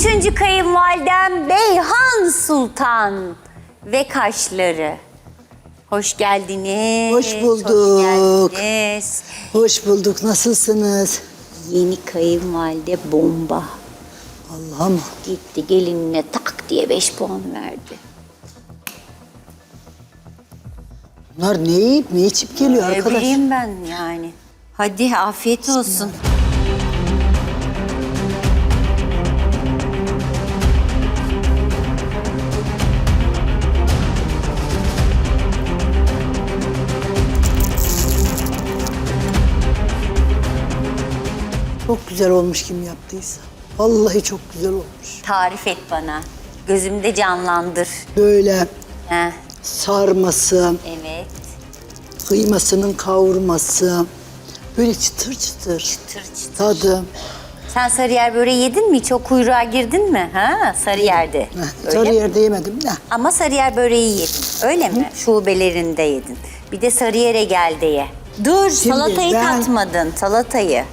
Üçüncü kayınvalidem Beyhan Sultan ve kaşları. Hoş geldiniz. Hoş bulduk. Hoş geldiniz. Hoş bulduk. Nasılsınız? Yeni kayınvalide bomba. Allah'ım. Gitti gelinine tak diye beş puan verdi. Bunlar ne yiyip ne içip geliyor Ne arkadaş? bileyim ben yani. Hadi afiyet olsun. Çok güzel olmuş kim yaptıysa. Vallahi çok güzel olmuş. Tarif et bana. Gözümde canlandır. Böyle Heh, sarması, evet. kıymasının kavurması. Böyle çıtır çıtır. Çıtır çıtır. Tadı. Sen Sarıyer böreği yedin mi? Hiç o kuyruğa girdin mi? Ha, Sarıyer'de. Heh, Öyle Sarı mi? yerde yemedim de. Ama Sarıyer böreği yedin. Öyle mi? Şubelerinde yedin. Bir de Sarıyer'e gel de ye. Dur salatayı ben- tatmadın. Salatayı.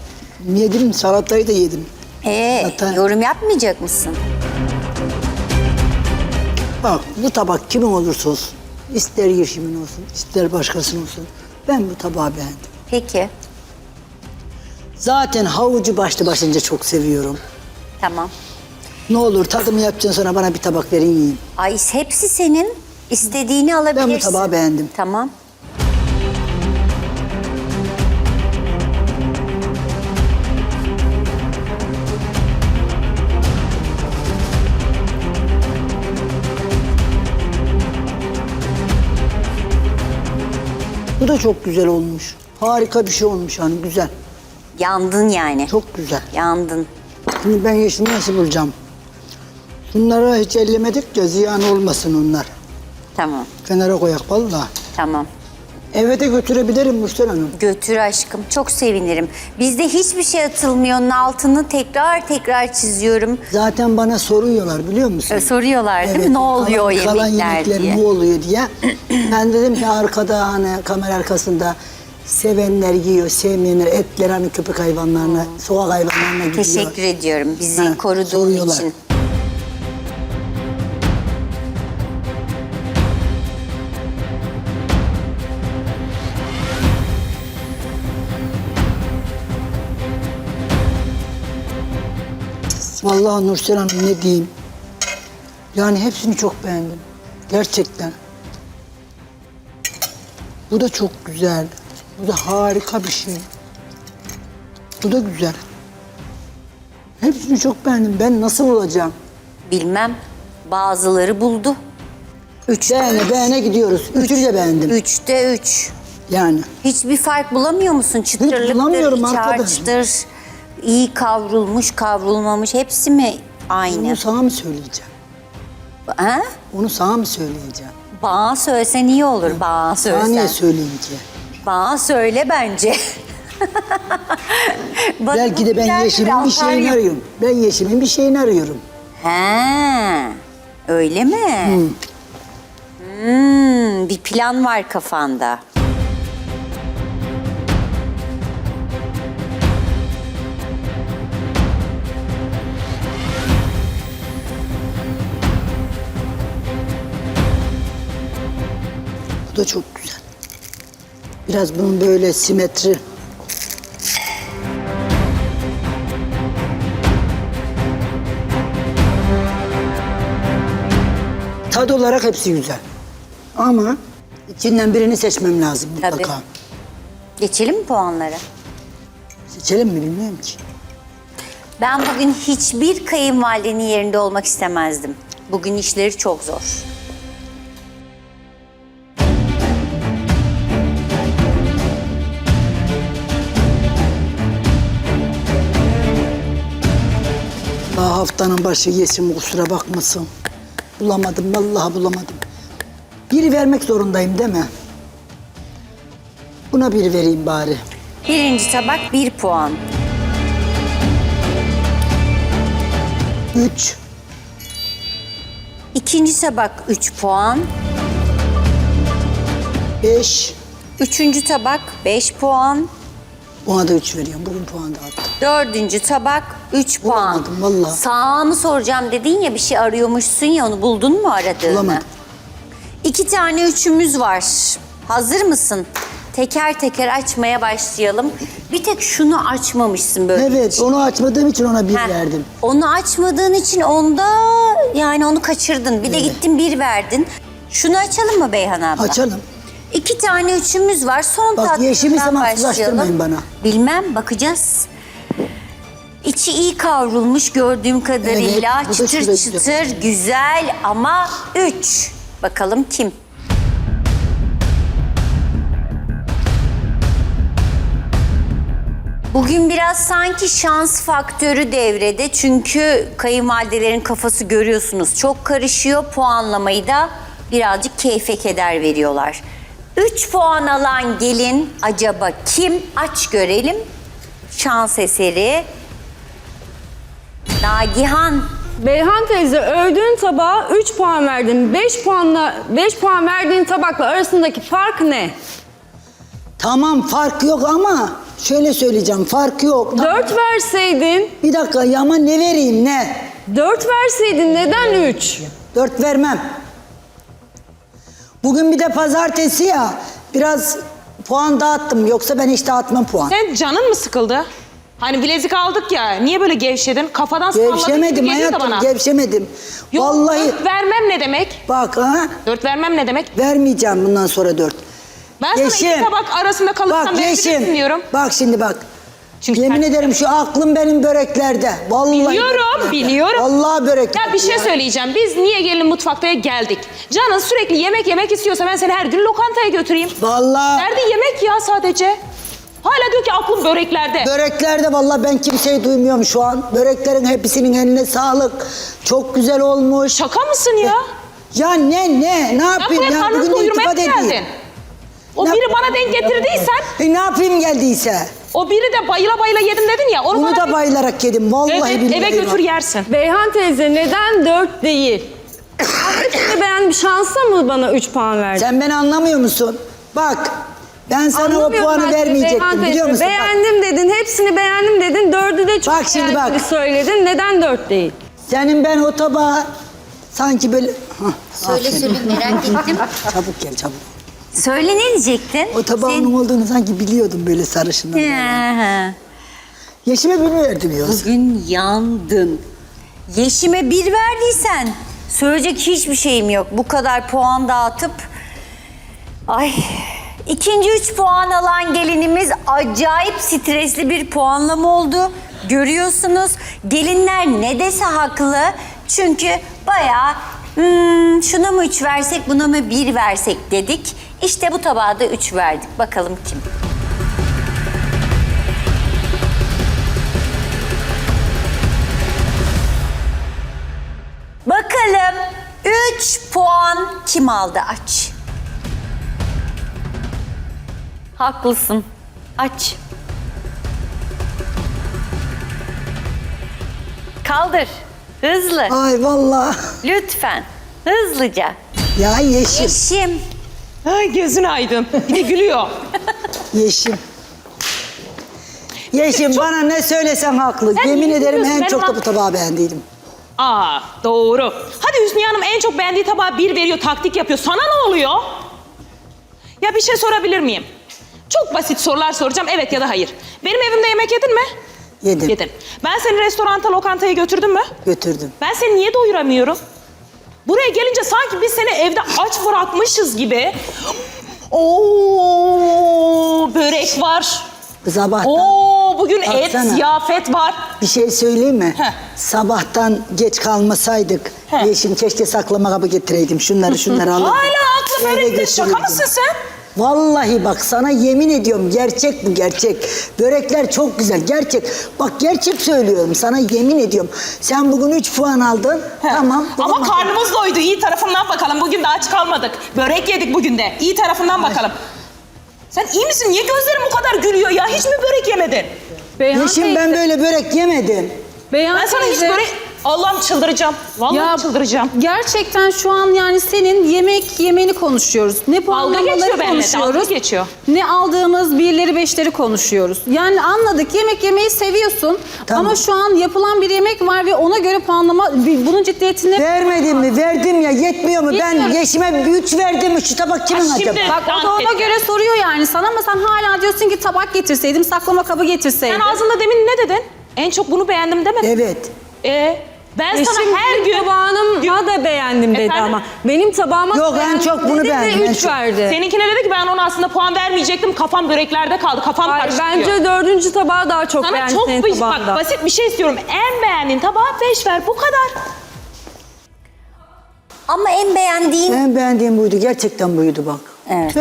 Yedim salatayı da yedim. Ee, Zaten- yorum yapmayacak mısın? Bak bu tabak kimin olursa olsun. ister Yeşim'in olsun, ister başkasının olsun. Ben bu tabağı beğendim. Peki. Zaten havucu başlı başınca çok seviyorum. Tamam. Ne olur tadımı yapacaksın sonra bana bir tabak verin yiyeyim. Ay hepsi senin. İstediğini alabilirsin. Ben bu tabağı beğendim. Tamam. Bu da çok güzel olmuş. Harika bir şey olmuş yani güzel. Yandın yani. Çok güzel. Yandın. Şimdi ben yeşimi nasıl bulacağım? Bunları hiç ellemedik ya ziyan olmasın onlar. Tamam. Kenara koyak valla. Tamam. Eve de götürebilirim Mürsel Hanım. Götür aşkım. Çok sevinirim. Bizde hiçbir şey atılmıyor. Onun altını tekrar tekrar çiziyorum. Zaten bana soruyorlar biliyor musun? Ee, soruyorlar değil mi? Ne oluyor o kalan, kalan yemekler yemekler diye. ne oluyor diye. ben dedim ki arkada hani kamera arkasında sevenler yiyor, sevmeyenler etler hani köpek hayvanlarına, sokak hayvanlarına gidiyor. Teşekkür ediyorum bizi Ha, koruduğun soruyorlar. için. Vallahi Nursel Hanım ne diyeyim. Yani hepsini çok beğendim. Gerçekten. Bu da çok güzel. Bu da harika bir şey. Bu da güzel. Hepsini çok beğendim. Ben nasıl olacağım? Bilmem. Bazıları buldu. Üç. Beğene beğene gidiyoruz. Üçünü de beğendim. Üçte üç. Yani. Hiçbir fark bulamıyor musun? Çıtırlıktır, bulamıyorum iç arkadaş. İyi kavrulmuş, kavrulmamış. Hepsi mi aynı? Onu sana mı söyleyeceğim? Ha? Onu sana mı söyleyeceğim? Bana söylesen iyi olur. Bana Sana niye söylesen. söyleyeyim ki? Bana söyle bence. Belki de ben Yeşim'in bir şeyini yap- arıyorum. Ben Yeşim'in bir şeyini arıyorum. He, öyle mi? Hmm, bir plan var kafanda. Da çok güzel. Biraz bunun böyle simetri. Tad olarak hepsi güzel. Ama içinden birini seçmem lazım mutlaka. Tabii. Geçelim mi puanlara? Seçelim mi bilmiyorum ki. Ben bugün hiçbir kayınvalidenin yerinde olmak istemezdim. Bugün işleri çok zor. Daha haftanın başı yesin kusura bakmasın. Bulamadım vallahi bulamadım. Biri vermek zorundayım değil mi? Buna bir vereyim bari. Birinci tabak bir puan. Üç. İkinci tabak üç puan. Beş. Üçüncü tabak beş puan. Ona da üç veriyorum. Bugün puan dağıttım. Dördüncü tabak 3 puan. Bulamadım, vallahi. Sağını soracağım dedin ya bir şey arıyormuşsun ya onu buldun mu aradığını? Bulamadım. İki tane üçümüz var. Hazır mısın? Teker teker açmaya başlayalım. Bir tek şunu açmamışsın böyle. Evet onu açmadığım için ona bir Heh, verdim. Onu açmadığın için onda yani onu kaçırdın. Bir de gittin bir verdin. Şunu açalım mı Beyhan abla? Açalım. İki tane üçümüz var. Son Bak, yeşili tatlımdan zamansızlaştırmayın başlayalım. bana. Bilmem bakacağız. İçi iyi kavrulmuş gördüğüm kadarıyla. Evet, bu da çıtır şurada çıtır güzel ama üç. Bakalım kim? Bugün biraz sanki şans faktörü devrede çünkü kayınvalidelerin kafası görüyorsunuz çok karışıyor. Puanlamayı da birazcık keyfe keder veriyorlar. 3 puan alan gelin acaba kim? Aç görelim. Şans eseri. Nagihan. Beyhan teyze övdüğün tabağa 3 puan verdin. 5 puanla 5 puan verdiğin tabakla arasındaki fark ne? Tamam fark yok ama şöyle söyleyeceğim fark yok. 4 verseydin, Bir dakika yama ne vereyim ne? 4 verseydin neden 3? Dört vermem. Bugün bir de pazartesi ya biraz puan dağıttım yoksa ben hiç dağıtmam puan. Sen canın mı sıkıldı? Hani bilezik aldık ya. Niye böyle gevşedin? Kafadan salladın gibi Gevşemedim geliyor da bana. hayatım gevşemedim. Yok, Vallahi dört vermem ne demek? bak ha Dört vermem ne demek? vermeyeceğim bundan sonra dört. Ben sana iki tabak arasında kalırsan Bak Yeşim. diyorum. Bak şimdi bak. Çünkü Yemin sen- ederim şu aklım benim böreklerde. Vallahi Biliyorum, böreklerde. biliyorum. Vallahi börek. Ya bir şey söyleyeceğim. Biz niye gelin mutfaktaya geldik? Canın sürekli yemek yemek istiyorsa ben seni her gün lokantaya götüreyim. Vallahi Nerede yemek ya sadece? Hala diyor ki aklım böreklerde. böreklerde vallahi ben kimseyi duymuyorum şu an. Böreklerin hepsinin eline sağlık. Çok güzel olmuş. Şaka mısın ya? Ya ne ne ne Ben yapayım buraya ya karnını bugün doyurmaya iltifat mı geldin? edeyim. O Ne- biri bana denk getirdiysen, E ne yapayım geldiyse. O biri de bayıla bayıla yedim dedin ya. Onu Bunu bana da bayılarak yedim. Vallahi Evet, billahi. eve götür bak. yersin. Beyhan teyze neden 4 değil? Hepsini beğendim. Şansla mı bana 3 puan verdin? Sen beni anlamıyor musun? Bak ben sana o Anlamıyorum puanı ben seni Beyhan vermeyecektim teyze. biliyor musun? Bak, Beğendim dedin, hepsini beğendim dedin. Dördü de çok Bak şimdi bak. söyledin. Neden 4 değil? senin ben o tabağı sanki böyle... Hah, Söyle aferin. söyle merak ettim. Çabuk gel çabuk. Söyle ne diyecektin? O tabağın Sen- olduğunu sanki biliyordum böyle sarışından. Hı. Yeşime bir verdim diyorsun. Bugün yandın. Yeşime bir verdiysen söyleyecek hiçbir şeyim yok. Bu kadar puan dağıtıp ay ikinci üç puan alan gelinimiz acayip stresli bir puanlama oldu. Görüyorsunuz gelinler ne dese haklı. Çünkü bayağı "Hmm, şuna mı üç versek buna mı bir versek dedik. İşte bu tabağa da üç verdik. Bakalım kim? Bakalım 3 puan kim aldı? Aç. Haklısın. Aç. Kaldır. Hızlı. Ay vallahi. Lütfen. Hızlıca. Ya yeşim, Yeşim. Ay gözün aydın. Bir de gülüyor. yeşim. Yeşim bana ne söylesen haklı. Sen Yemin niye ederim gülüyorsun? en Ben çok da bu tabağı beğendiydim. Aa doğru. Hadi Hüsnü Hanım en çok beğendiği tabağa bir veriyor, taktik yapıyor. Sana ne oluyor? Ya bir şey sorabilir miyim? Çok basit sorular soracağım. Evet ya da hayır. Benim evimde yemek yedin mi? Yedim, Yedin. Ben seni restoranta, lokantaya götürdüm mü? götürdüm. Ben seni niye doyuramıyorum? Buraya gelince sanki biz seni evde aç bırakmışız gibi. Oo börek var. Sabahtan Oo bugün et, Baksana. ziyafet var. bir şey söyleyeyim mi? Heh. Sabahtan geç kalmasaydık Heh. Yeşim keşke saklama kabı getireydim. Şunları şunları alırdım. Hala aklı börekte şaka mısın sen? Vallahi bak sana yemin ediyorum gerçek bu gerçek. Börekler çok güzel gerçek. Bak gerçek söylüyorum sana yemin ediyorum. Sen bugün 3 puan aldın. Tamam. Ama tamam. karnımız doydu. İyi tarafından bakalım. Bugün de aç kalmadık. Börek yedik bugün de. İyi tarafından bakalım. Sen iyi misin? Niye gözlerin bu kadar gülüyor ya? Hiç mi börek yemedin? Beyhan Yeşim teyze, ben böyle börek yemedim. Beyhan Ben sana hiç börek... Allah'ım çıldıracağım. Vallahi çıldıracağım. Gerçekten şu an yani senin yemek yemeni konuşuyoruz. Ne puanlamaları geçiyor benimle, konuşuyoruz. dalga geçiyor. Ne aldığımız birleri beşleri konuşuyoruz. Yani anladık yemek yemeyi seviyorsun. Tamam. Ama şu an yapılan bir yemek var ve ona göre puanlama bunun ciddiyetini Vermedim mi? Verdim ya. Yetmiyor mu? Ben Yetmiyor. yeşime bir üç verdim mi? Şu tabak kimin Ha, şimdi- acaba? Bak o da ona Antep. göre soruyor yani sana ama sen hala diyorsun ki tabak getirseydim, saklama kabı getirseydim. Sen ağzında demin ne dedin? En çok bunu beğendim demedin. Evet. Ee, ben Eşim sana her gün... tabağıma da beğendim dedi Efendim? ama. Benim tabağıma Yok, en beğendim çok bunu dedi beğendim, en 3 çok. verdi. Seninkine dedi ki ben ona aslında puan vermeyecektim. Kafam böreklerde kaldı. Kafam Hayır, karıştı bence dördüncü tabağı daha çok Sana beğendi çok senin basit, bak, basit bir şey istiyorum. En beğendiğin tabağa 5 ver. Bu kadar. Ama en beğendiğin En beğendiğim buydu. Gerçekten buydu bak. Evet.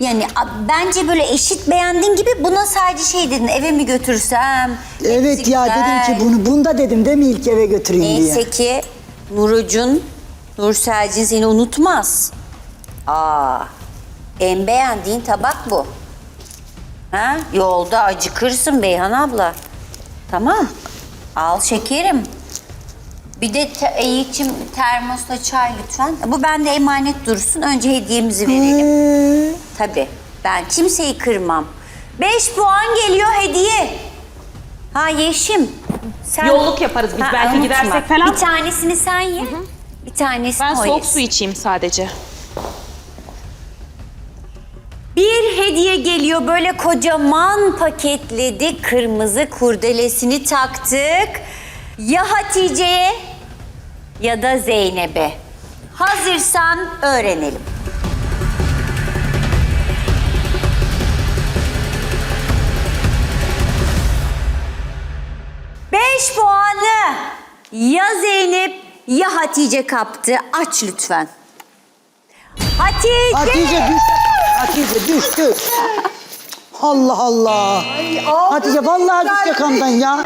Yani a- bence böyle eşit beğendiğin gibi buna sadece şey dedin eve mi götürsem? Evet hepsi ya güzel. dedim ki bunu bunda dedim değil mi ilk eve götüreyim diye. Neyse ki Nurucun, Nurselcin seni unutmaz. Aa, en beğendiğin tabak bu. Ha? Yolda acıkırsın Beyhan abla. Tamam. Al şekerim. Bir de te- Eyiğit'cim termosla çay lütfen. Bu bende emanet dursun. Önce hediyemizi verelim. Ee, Tabii. Ben kimseyi kırmam. Beş puan geliyor hediye. Ha Yeşim. Sen... Yolluk yaparız biz belki gidersek falan. Bir tanesini sen ye. Bir tanesini Ben o soğuk yesin. su içeyim sadece. Bir hediye geliyor böyle kocaman paketledik. Kırmızı kurdelesini taktık. Ya Hatice'ye ya da Zeynep'e. Hazırsan öğrenelim. Beş puanı ya Zeynep ya Hatice kaptı. Aç lütfen. Hatice. Hatice düş. Hatice düş düş. Allah Allah. Hatice vallahi düş yakamdan ya.